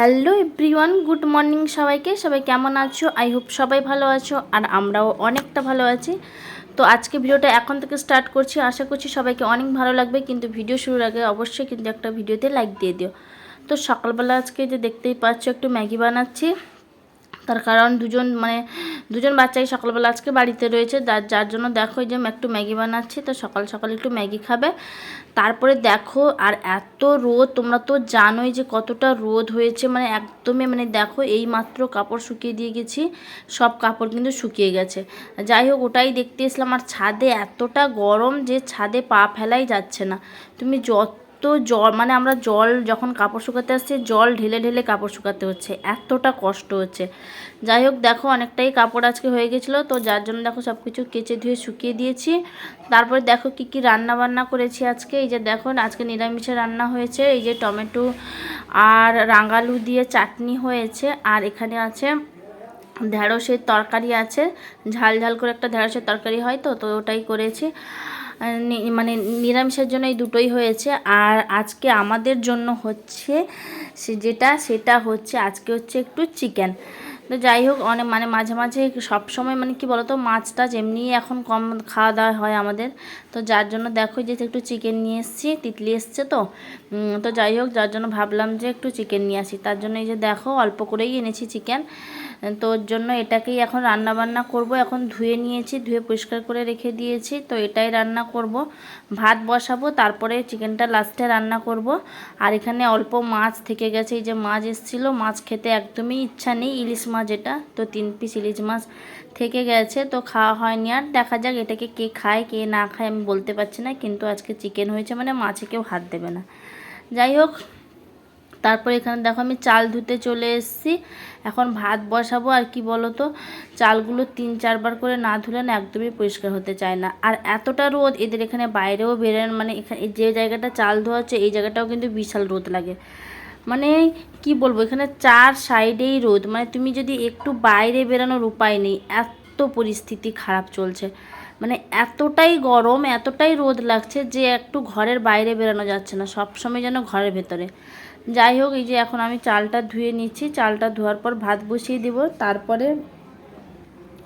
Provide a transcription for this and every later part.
Hello everyone, good morning সবাইকে। সবাই কেমন আছো? আই হোপ সবাই ভালো আছো আর আমরাও অনেকটা ভালো আছি। তো আজকে ভিডিওটা এখন থেকে স্টার্ট করছি। আশা করছি সবাইকে অনেক ভালো লাগবে, কিন্তু ভিডিও শুরুর আগে অবশ্যই কিন্তু একটা ভিডিওতে লাইক দিয়ে দিও। তো সকালবেলা আজকে যে দেখতেই পাচ্ছ, একটু ম্যাগি বানাচ্ছি। তার কারণ দুজন মানে দুজন বাচ্চাই সকালবেলা আজকে বাড়িতে রয়েছে, যার জন্য দেখো যে একটু ম্যাগি বানাচ্ছি, তো সকাল সকাল একটু ম্যাগি খাবে। তারপরে দেখো, আর এত রোদ, তোমরা তো জানোই যে কতটা রোদ হয়েছে মানে একদমই মানে দেখো এই মাত্র কাপড় শুকিয়ে দিয়ে গেছি, সব কাপড় কিন্তু শুকিয়ে গেছে। যাই হোক, ওটাই দেখতে এসলাম, আর ছাদে এতটা গরম যে ছাদে পা ফেলাই যাচ্ছে না। তুমি যত জল মানে আমরা জল যখন কাপড় শুকাতে আসছি, জল ঢেলে ঢেলে কাপড় শুকাতে হচ্ছে। এতটা কষ্ট হচ্ছে। যাই হোক, দেখো অনেকটাই কাপড় আজকে হয়ে গেছিল, তো যার জন্য দেখো সব কিছু কেচে ধুয়ে শুকিয়ে দিয়েছি। তারপরে দেখো কি কি রান্না বান্না করেছি আজকে। এই যে দেখো, আজকে নিরামিষে রান্না হয়েছে। এই যে টমেটো আর রাঙালু দিয়ে চাটনি হয়েছে। আর এখানে আছে ঢ্যাঁড়সের তরকারি আছে। ঝাল ঝাল করে একটা ঢ্যাঁড়সের তরকারি হয় তো তো ওটাই করেছি। মানে নিরামিষের জন্য এই দুটোই হয়েছে। আর আজকে আমাদের জন্য হচ্ছে যেটা, সেটা হচ্ছে, আজকে হচ্ছে একটু চিকেন তো যাই হোক অনেক মানে মাঝে মাঝে সব সময় মানে কি বলতো মাছটা যেমনি এখন কম খাওয়া দাওয়া হয় আমাদের। তো যার জন্য দেখো যে একটু চিকেন নিয়ে এসেছি, তিতলি এসছে তো। তো যাই হোক, যার জন্য ভাবলাম যে একটু চিকেন নিয়ে আসি। তার জন্য এই যে দেখো, অল্প করেই এনেছি চিকেন তো ওর জন্য এটাকেই এখন রান্না বান্না করব। এখন ধুয়ে নিয়েছি, ধুয়ে পরিষ্কার করে রেখে দিয়েছি। তো এটাই রান্না করব। ভাত বসাবো, তারপরে চিকেনটা লাস্টে রান্না করব। আর এখানে অল্প মাছ থেকে গেছে। এই যে মাছ এসেছিল, মাছ খেতে একদমই ইচ্ছা নেই। ইলিশ মাছ এটা, তো তিন পিস ইলিশ মাছ থেকে গেছে, তো খাওয়া হয়নি। আর দেখা যাক এটাকে কে খায়, কে না খায়, আমি বলতে পারছি না, কিন্তু আজকে চিকেন হয়েছে মানে মাছে কেউ হাত দেবে না। যাই হোক, তারপর এখানে দেখো আমি চাল ধুতে চলে এসেছি। এখন ভাত বসাবো, আর কি বলো তো চালগুলো তিন চারবার করে না ধুলে না একদমই পরিষ্কার হতে চায় না। আর এতটা রোদ, এদের এখানে বাইরেও বেরোন মানে এখানে যে জায়গাটা চাল ধোয়া হচ্ছে, এই জায়গাটাও কিন্তু বিশাল রোদ লাগে। মানে কি বলব, এখানে চার সাইডেই রোদ। মানে তুমি যদি একটু বাইরে বেরানোর উপায় নেই, এত পরিস্থিতি খারাপ চলছে। মানে এতটাই গরম, এতটাই রোদ লাগছে যে একটু ঘরের বাইরে বেরানো যাচ্ছে না সব সময় যেন ঘরের ভেতরে। যাই হোক, এই যে এখন আমি চালটা ধুয়ে নিচ্ছি। চালটা ধোয়ার পর ভাত বসিয়ে দিব, তারপরে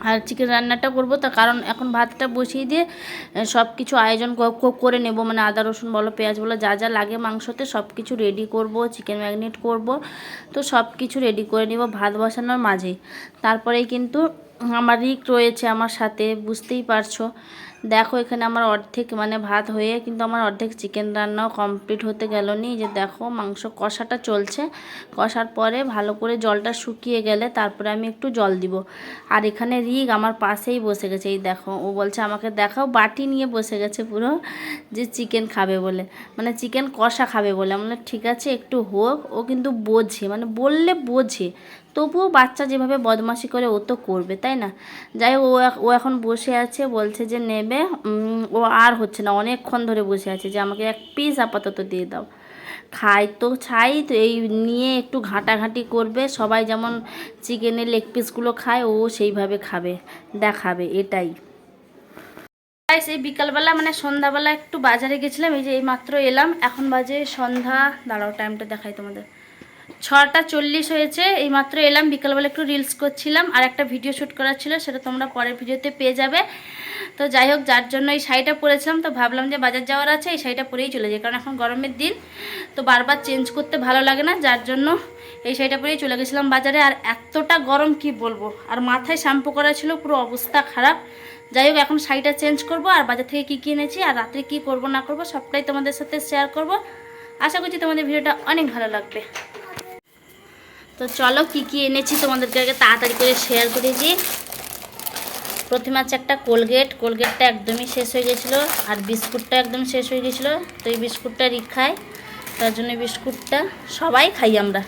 আর চিকেন রান্নাটা করব তা কারণ এখন ভাতটা বসিয়ে দিয়ে সব কিছু আয়োজন করে নেব। মানে আদা, রসুন, বলো, পেঁয়াজ বলো, যা যা লাগে মাংসতে সব কিছু রেডি করব চিকেন ম্যাগনেট করব। তো সব কিছু রেডি করে নেব ভাত বসানোর মাঝেই। তারপরেই কিন্তু আমার রিক রয়েছে আমার সাথে, বুঝতেই পারছ। দেখো এখানে আমার অর্ধেক মানে ভাত হয়ে কিন্তু আমার অর্ধেক চিকেন রান্নাও কমপ্লিট হতে গেল নি। যে দেখো মাংস কষাটা চলছে। কষার পরে ভালো করে জলটা শুকিয়ে গেলে তারপরে আমি একটু জল দিব। আর এখানে রিক আমার পাশেই বসে গেছে। এই দেখো, ও বলছে আমাকে দেখাও, বাটি নিয়ে বসে গেছে পুরো যে চিকেন খাবে বলে। মানে চিকেন কষা খাবে বলে। আমি ঠিক আছে, একটু হোক। ও কিন্তু বোঝে মানে বললে বোঝে। তবুও বাচ্চা যেভাবে বদমাশি করে ও তো করবে, তাই না? যাই ও ও এখন বসে আছে, বলছে যে নেবে ও আর হচ্ছে না, অনেকক্ষণ ধরে বসে আছে যে আমাকে এক পিস আপাতত দিয়ে দাও। খাই তো, ছাই তো, এই নিয়ে একটু ঘাঁটাঘাঁটি করবে, সবাই যেমন চিকেনের লেগ পিসগুলো খায়, ও সেইভাবে খাবে, দেখাবে, এটাই। গাইস এই বিকালবেলা মানে সন্ধ্যাবেলা একটু বাজারে গেছিলাম, এই যে এই মাত্র এলাম, এখন বাজে সন্ধ্যা, দাঁড়াও টাইমটা দেখাই তোমাদের। ছটা চল্লিশ হয়েছে এই মাত্র এলাম, বিকালবেলা একটু রিলস করছিলাম, আর একটা ভিডিও শ্যুট করার ছিল, সেটা তোমরা পরের ভিডিওতে পেয়ে যাবে। তো যাই হোক, যার জন্য এই শাড়িটা পরেছিলাম, তো ভাবলাম যে বাজার যাওয়ার আছে, এই শাড়িটা পরেই চলে যাই, কারণ এখন গরমের দিন, তো বারবার চেঞ্জ করতে ভালো লাগে না, যার জন্য এই শাড়িটা পরেই চলে গেছিলাম বাজারে, আর এতটা গরম কি বলব? আর মাথায় শ্যাম্পু করা ছিল, পুরো অবস্থা খারাপ। যাই হোক, এখন শাড়িটা চেঞ্জ করব, আর বাজার থেকে কী কী এনেছি, আর রাত্রে কী করব, না করব, সবটাই তোমাদের সাথে শেয়ার করব। আশা করছি তোমাদের ভিডিওটা অনেক ভালো লাগবে। তো চলো কি কি এনেছি তোমাদেরকে আগে তাড়াতাড়ি করে শেয়ার করে দিই। প্রথমে আছে একটা কোলগেট কোলগেটটা একদমই শেষ হয়ে গেছিল আর বিস্কুটটা একদম শেষ হয়ে গেছিল। তো এই বিস্কুটটা রিক খায় তার জন্য বিস্কুটটা সবাই খাই আমরা।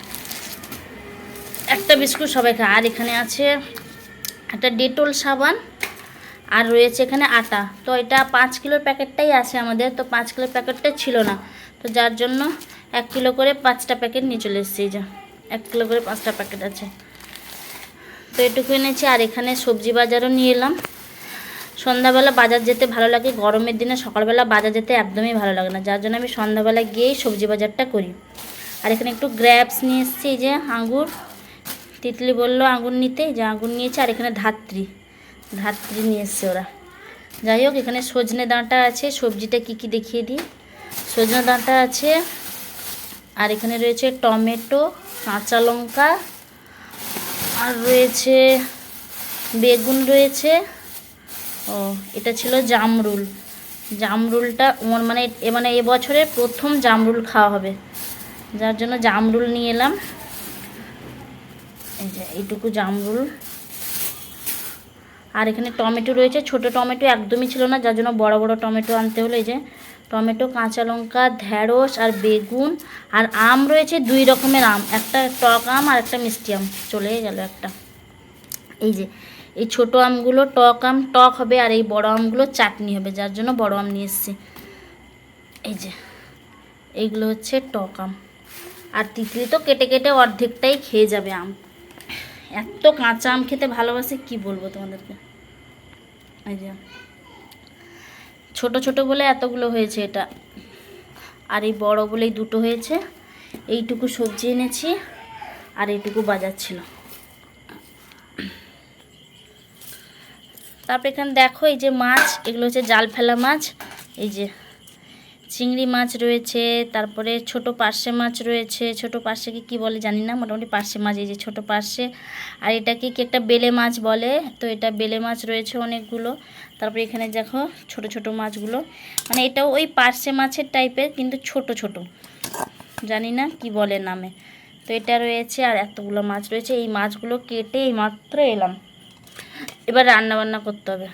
একটা বিস্কুট সবাই খাই আর এখানে আছে একটা ডেটল সাবান আর রয়েছে এখানে আটা। তো এটা পাঁচ কিলোর প্যাকেটটাই আছে আমাদের, তো পাঁচ কিলোর প্যাকেটটা ছিল না। তো যার জন্য এক কিলো করে পাঁচটা প্যাকেট নিয়ে চলে এসেছি যা। এক কিলো করে পাঁচটা প্যাকেট আছে। তো এটুকু এনেছি, আর এখানে সবজি বাজারও নিয়ে এলাম। সন্ধ্যাবেলা বাজার যেতে ভালো লাগে, গরমের দিনে সকালবেলা বাজার যেতে একদমই ভালো লাগে না, যার জন্য আমি সন্ধ্যাবেলা গিয়েই সবজি বাজারটা করি। আর এখানে একটু গ্র্যাপস নিয়ে এসেছি, এই যে আঙ্গুর। তিতলি বলল আঙ্গুর নিতে যে আঙ্গুর নিয়েছে, আর এখানে ধাত্রী। ধাত্রী নিয়ে এসছে ওরা। যাই হোক, এখানে সজনে ডাঁটা আছে, সবজিটা কি কি দেখিয়ে দিই। সজনে ডাঁটা আছে আর এখানে রয়েছে টমেটো, কাঁচা লঙ্কা, আর রয়েছে বেগুন রয়েছে। ও, এটা ছিল জামরুল। জামরুলটা ওর মানে মানে এবছরে প্রথম জামরুল খাওয়া হবে। যার জন্য জামরুল নিয়ে এলাম। এই যে এইটুকু জামরুল। আর এখানে টমেটো রয়েছে। ছোট টমেটো একদমই ছিল না, যার জন্য বড় বড় টমেটো আনতে হলো। এই যে টমেটো, কাঁচা লঙ্কা ঢ্যাঁড়স আর বেগুন আর আম রয়েছে দুই রকমের আম। একটা টক আম আর একটা মিষ্টি আম। চলে গেল একটা। এই যে, এই ছোট আমগুলো টক আম, টক হবে আর এই বড় আমগুলো চাটনি হবে, যার জন্য বড় আম নিয়ে এসেছি। এই যে, এইগুলো হচ্ছে টক আম। আর তিতলি তো কেটে কেটে অর্ধেকটাই খেয়ে যাবে আম। এত কাঁচা আম খেতে ভালোবাসে, কি বলব তোমাদেরকে? এই যে ছোট ছোট বলে এতগুলো হয়েছে এটা। আর এই বড় বলেই দুটো হয়েছে। এইটুকু সবজি এনেছি, আর এইটুকু বাজার ছিল। তারপর এখানে দেখো এই যে মাছ, এগুলো হচ্ছে জাল ফেলা মাছ। এই যে চিংড়ি মাছ রয়েছে, তারপরে ছোট পার্শে মাছ রয়েছে। ছোট পার্শেকে কি বলে জানি না, মোটামুটি পার্শে মাছ, এই যে ছোট পার্শে। আর এটাকে কি একটা বেলে মাছ বলে? তো এটা বেলে মাছ রয়েছে অনেকগুলো। তারপরে এখানে দেখো ছোট ছোট মাছগুলো। মানে এটাও ওই পার্শে মাছের টাইপের, কিন্তু ছোট ছোট। জানি না কি বলে নামে। তো এটা রয়েছে আর এতগুলো মাছ রয়েছে। এই মাছগুলো কেটে এই মাত্র এলাম। এবার রান্না বান্না করতে হবে।